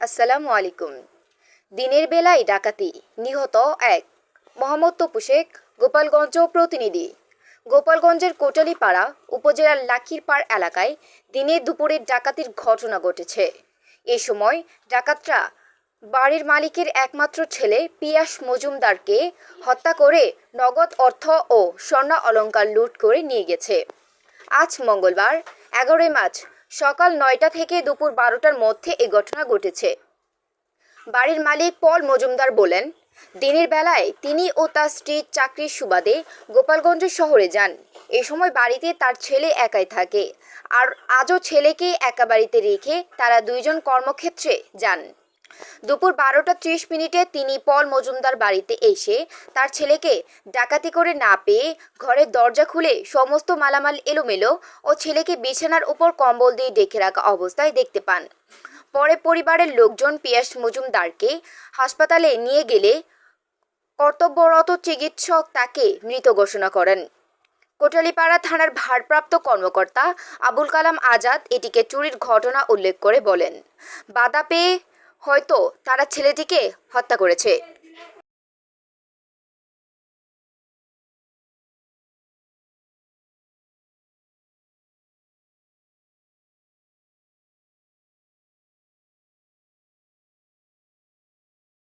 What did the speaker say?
আসসালামু আলাইকুম। দিনের বেলায় ডাকাতি নিহত এক। মোহাম্মদ তপু শেখ, গোপালগঞ্জ প্রতিনিধি। গোপালগঞ্জের কোটালীপাড়া উপজেলার লাকিরপাড় এলাকায় দিনে দুপুরে ডাকাতির ঘটনা ঘটেছে। এ সময় ডাকাতরা বাড়ির মালিকের একমাত্র ছেলে পিয়াস মজুমদারকে হত্যা করে নগদ অর্থ ও স্বর্ণ অলংকার লুট করে নিয়ে গেছে। আজ মঙ্গলবার, এগারোই মার্চ সকাল নয়টা থেকে দুপুর বারোটার মধ্যে এ ঘটনা ঘটেছে। বাড়ির মালিক পল মজুমদার বলেন, দিনের বেলায় তিনি ও তার স্ত্রীর চাকরির সুবাদে গোপালগঞ্জ শহরে যান। এ সময় বাড়িতে তার ছেলে একাই থাকে। আর আজও ছেলেকে একা বাড়িতে রেখে তারা দুইজন কর্মক্ষেত্রে যান। দুপুর বারোটা ত্রিশ মিনিটে তিনি পল মজুমদার বাড়িতে এসে তার ছেলেকে ডাকাতি করে না পেয়ে ঘরের দরজা খুলে সমস্ত মালামাল এলোমেলো ও ছেলেকে বিছানার উপর কম্বল দিয়ে ডেকে রাখা অবস্থায় দেখতে পান। পরে পরিবারের লোকজন পিয়াস মজুমদারকে হাসপাতালে নিয়ে গেলে কর্তব্যরত চিকিৎসক তাকে মৃত ঘোষণা করেন। কোটালীপাড়া থানার ভারপ্রাপ্ত কর্মকর্তা আবুল কালাম আজাদ এটিকে চুরির ঘটনা উল্লেখ করে বলেন। বাধা পেয়ে হয়তো তারা ছেলেটিকে হত্যা করেছে।